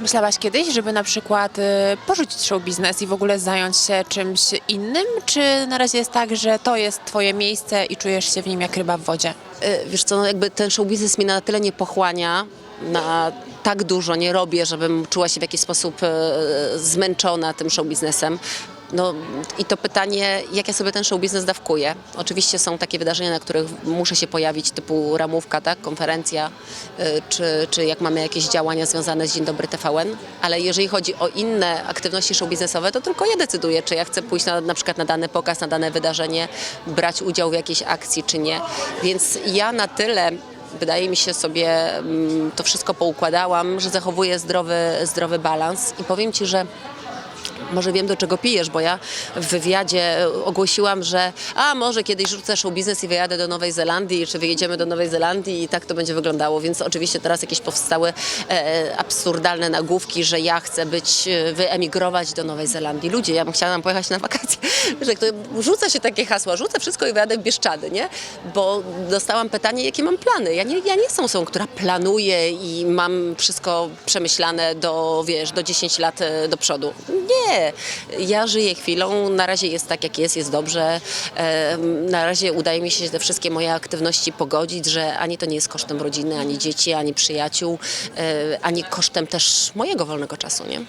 Myślałaś kiedyś, żeby na przykład y, porzucić show biznes i w ogóle zająć się czymś innym? Czy na razie jest tak, że to jest twoje miejsce i czujesz się w nim jak ryba w wodzie? E, Wiesz co, no jakby ten show biznes mnie na tyle nie pochłania, na tak dużo nie robię, żebym czuła się w jakiś sposób e, zmęczona tym show biznesem. No i to pytanie, jak ja sobie ten show biznes dawkuję. Oczywiście są takie wydarzenia, na których muszę się pojawić, typu ramówka, tak, konferencja, e, czy, czy jak mamy jakieś działania związane z Dzień Dobry TVN, ale jeżeli chodzi o inne aktywności show biznesowe, to tylko ja decyduję, czy ja chcę pójść na, na przykład na dany pokaz, na dane wydarzenie, brać udział w jakiejś akcji, czy nie. Więc ja na tyle wydaje mi się sobie mm, to wszystko poukładałam, że zachowuję zdrowy, zdrowy balans i powiem Ci, że może wiem, do czego pijesz, bo ja w wywiadzie ogłosiłam, że a może kiedyś rzucę show biznes i wyjadę do Nowej Zelandii, czy wyjedziemy do Nowej Zelandii i tak to będzie wyglądało. Więc oczywiście teraz jakieś powstały e, absurdalne nagłówki, że ja chcę być, e, wyemigrować do Nowej Zelandii. Ludzie, ja bym chciała tam pojechać na wakacje. Że to rzuca się takie hasła, rzucę wszystko i wyjadę w Bieszczady, nie? Bo dostałam pytanie, jakie mam plany. Ja nie, ja nie jestem osobą, która planuje i mam wszystko przemyślane do, wiesz, do 10 lat e, do przodu. Nie, ja żyję chwilą, na razie jest tak jak jest, jest dobrze. Na razie udaje mi się te wszystkie moje aktywności pogodzić, że ani to nie jest kosztem rodziny, ani dzieci, ani przyjaciół, e, ani kosztem też mojego wolnego czasu, nie?